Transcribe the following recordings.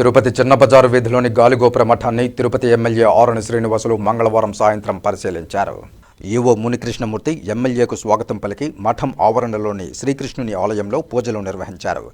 తిరుపతి చిన్నబజారు వీధిలోని గాలిగోపుర మఠాన్ని తిరుపతి ఎమ్మెల్యే ఆరుని శ్రీనివాసులు మంగళవారం సాయంత్రం పరిశీలించారు. ఈవో మునికృష్ణమూర్తి ఎమ్మెల్యేకు స్వాగతం పలికి మఠం ఆవరణలోని శ్రీకృష్ణుని ఆలయంలో పూజలు నిర్వహించారు.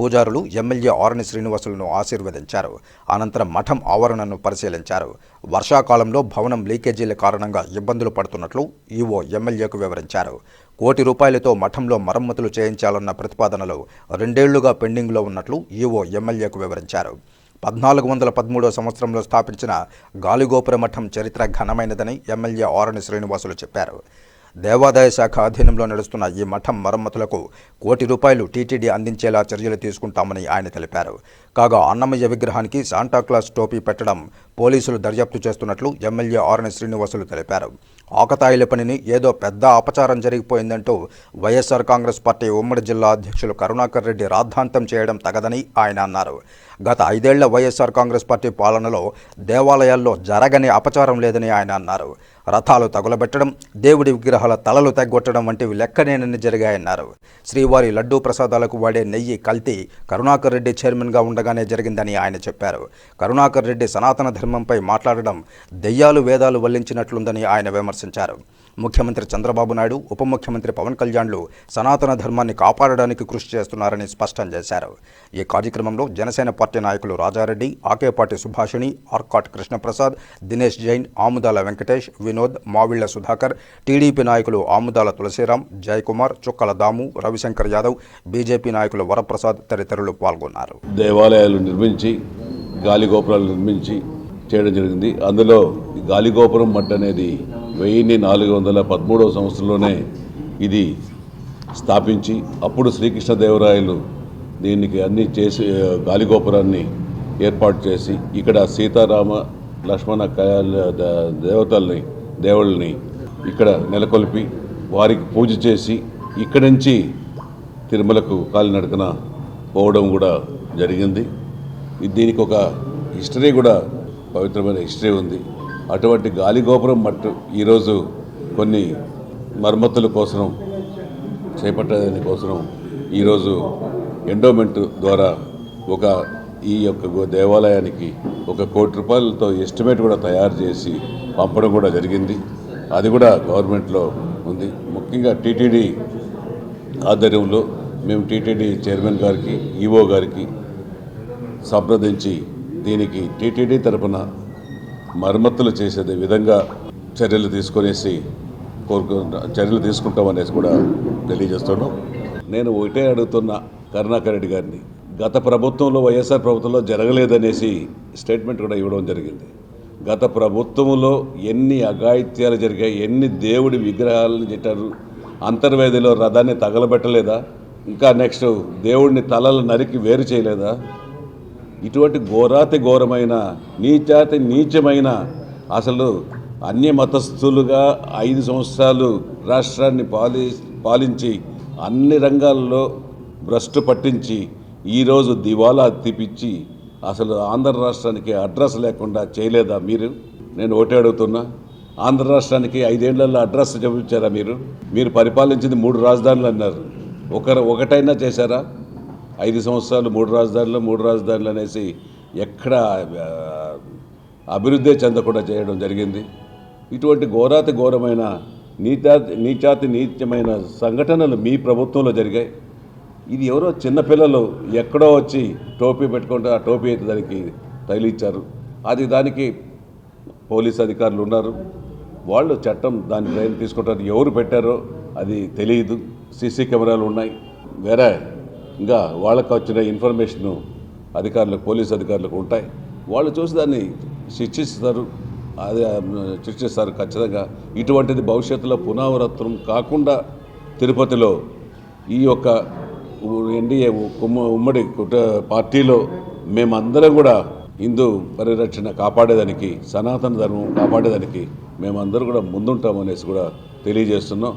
పూజారులు ఎమ్మెల్యే ఆరుని శ్రీనివాసులను ఆశీర్వదించారు. అనంతరం మఠం ఆవరణను పరిశీలించారు. వర్షాకాలంలో భవనం లీకేజీల కారణంగా ఇబ్బందులు పడుతున్నట్లు ఈవో ఎమ్మెల్యేకు వివరించారు. కోటి రూపాయలతో మఠంలో మరమ్మతులు చేయించాలన్న ప్రతిపాదనలు రెండేళ్ళుగా పెండింగ్లో ఉన్నట్లు ఈవో ఎమ్మెల్యేకు వివరించారు. పద్నాలుగు వందల పదమూడవ సంవత్సరంలో స్థాపించిన గాలిగోపుర మఠం చరిత్ర ఘనమైనదని ఎమ్మెల్యే ఆరణి శ్రీనివాసులు చెప్పారు. దేవాదాయ శాఖ అధీనంలో నడుస్తున్న ఈ మఠం మరమ్మతులకు కోటి రూపాయలు టీటీడీ అందించేలా చర్యలు తీసుకుంటామని ఆయన తెలిపారు. కాగా అన్నమయ్య విగ్రహానికి శాంటాక్లాస్ టోపీ పెట్టడం పోలీసులు దర్యాప్తు చేస్తున్నట్లు ఎమ్మెల్యే ఆర్ఎన్ శ్రీనివాసులు తెలిపారు. ఆకతాయిల పనిని ఏదో పెద్ద అపచారం జరిగిపోయిందంటూ వైఎస్ఆర్ కాంగ్రెస్ పార్టీ ఉమ్మడి జిల్లా అధ్యక్షులు కరుణాకర్ రెడ్డి రాద్ధాంతం చేయడం తగదని ఆయన అన్నారు. గత ఐదేళ్ళ వైఎస్ఆర్ కాంగ్రెస్ పార్టీ పాలనలో దేవాలయాల్లో జరగని అపచారం లేదని ఆయన అన్నారు. రథాలు తగులబెట్టడం దేవుడి విగ్రహాల తలలు తెగ్గొట్టడం వంటివి లెక్కనేనని జరిగాయన్నారు. శ్రీవారి లడ్డూ ప్రసాదాలకు వాడే నెయ్యి కల్తీ కరుణాకర్ రెడ్డి చైర్మన్గా ఉండగానే జరిగిందని ఆయన చెప్పారు. కరుణాకర్ రెడ్డి సనాతన ధర్మంపై మాట్లాడడం దెయ్యాలు వేదాలు వల్లించినట్లుందని ఆయన విమర్శించారు. ముఖ్యమంత్రి చంద్రబాబు నాయుడు ఉప ముఖ్యమంత్రి పవన్ కళ్యాణ్లు సనాతన ధర్మాన్ని కాపాడడానికి కృషి చేస్తున్నారని స్పష్టం చేశారు. ఈ కార్యక్రమంలో జనసేన పార్టీ నాయకులు రాజారెడ్డి ఆకేపాటి సుభాషిణి ఆర్కాట్ కృష్ణప్రసాద్ దినేష్ జైన్ ఆముదాల వెంకటేష్ వినోద్ మావిళ్ళ సుధాకర్ టీడీపీ నాయకులు ఆముదాల తులసిరాం జయకుమార్ చుక్కల దాము రవిశంకర్ యాదవ్ బీజేపీ నాయకులు వరప్రసాద్ తదితరులు పాల్గొన్నారు. దేవాలయాలు నిర్మించి గాలి గోపురాలు నిర్మించి చేయడం జరిగింది. అందులో గాలిగోపురం గాలి అనేది వెయ్యిన్ని నాలుగు వందల పదమూడవ సంవత్సరంలోనే ఇది స్థాపించి అప్పుడు శ్రీకృష్ణదేవరాయలు దీనికి అన్ని చేసి గాలిగోపురాన్ని ఏర్పాటు చేసి ఇక్కడ సీతారామ లక్ష్మణ ద- దేవతల్ని దేవుళ్ళని ఇక్కడ నెలకొల్పి వారికి పూజ చేసి ఇక్కడి నుంచి తిరుమలకు కాలినడకన పోవడం కూడా జరిగింది. దీనికి ఒక హిస్టరీ కూడా పవిత్రమైన హిస్టరీ ఉంది. అటువంటి గాలిగోపురం మట్టు ఈరోజు కొన్ని మరమ్మతుల కోసం చేపట్టేదాని కోసం ఈరోజు ఎండోమెంట్ ద్వారా ఒక ఈ యొక్క దేవాలయానికి ఒక కోటి రూపాయలతో ఎస్టిమేట్ కూడా తయారు చేసి పంపడం కూడా జరిగింది. అది కూడా గవర్నమెంట్లో ఉంది. ముఖ్యంగా టీటీడీ ఆధ్వర్యంలో మేము టీటీడీ చైర్మన్ గారికి ఈఓ గారికి సంప్రదించి దీనికి టీటీడీ తరపున మరమ్మతులు చేసే విధంగా చర్యలు తీసుకునేసి కోరుకు చర్యలు తీసుకుంటామనేసి కూడా తెలియజేస్తున్నాం. నేను ఒకటే అడుగుతున్న కరుణాకర్ రెడ్డి గారిని గత ప్రభుత్వంలో వైఎస్ఆర్ ప్రభుత్వంలో జరగలేదనేసి స్టేట్మెంట్ కూడా ఇవ్వడం జరిగింది. గత ప్రభుత్వంలో ఎన్ని అఘాయిత్యాలు జరిగాయి ఎన్ని దేవుడి విగ్రహాలను పెట్టారు అంతర్వేదిలో రథాన్ని తగలబెట్టలేదా ఇంకా నెక్స్ట్ దేవుడిని తలలు నరికి వేరు చేయలేదా ఇటువంటి ఘోరాతి ఘోరమైన నీచాతి నీచమైన అసలు అన్య మతస్థులుగా ఐదు సంవత్సరాలు రాష్ట్రాన్ని పాలి పాలించి అన్ని రంగాల్లో భ్రష్టు పట్టించి ఈరోజు దివాలా తిప్పించి అసలు ఆంధ్ర రాష్ట్రానికి అడ్రస్ లేకుండా చేయలేదా మీరు? నేను ఓటే అడుగుతున్నా. ఆంధ్ర రాష్ట్రానికి ఐదేళ్ళలో అడ్రస్ చూపించారా మీరు? మీరు పరిపాలించింది మూడు రాజధానులు అన్నారు. ఒకరు ఒకటైనా చేశారా? ఐదు సంవత్సరాలు మూడు రాజధానులు మూడు రాజధానులు అనేసి ఎక్కడ అభివృద్ధి చెందకుండా చేయడం జరిగింది. ఇటువంటి ఘోరాతి ఘోరమైన నీచా నీచాతి నీత్యమైన సంఘటనలు మీ ప్రభుత్వంలో జరిగాయి. ఇది ఎవరో చిన్నపిల్లలు ఎక్కడో వచ్చి టోపీ పెట్టుకుంటే ఆ టోపీ అయితే దానికి తగిలిచ్చారు. అది దానికి పోలీస్ అధికారులు ఉన్నారు. వాళ్ళు చట్టం దాని రైలు తీసుకుంటారు. ఎవరు పెట్టారో అది తెలియదు. సీసీ కెమెరాలు ఉన్నాయి. వేరే ఇంకా వాళ్ళకు వచ్చిన ఇన్ఫర్మేషను అధికారులకు పోలీస్ అధికారులకు ఉంటాయి. వాళ్ళు చూసి దాన్ని శిక్షిస్తారు. అది ఆ, శిక్షిస్తారు ఖచ్చితంగా. ఇటువంటిది భవిష్యత్తులో పునరావృతం కాకుండా తిరుపతిలో ఈ యొక్క ఎన్డీఏ ఉమ్మడి కుట పార్టీలో మేమందరం కూడా హిందూ పరిరక్షణ కాపాడేదానికి సనాతన ధర్మం కాపాడేదానికి మేమందరం కూడా ముందుంటామనేసి కూడా తెలియజేస్తున్నాం.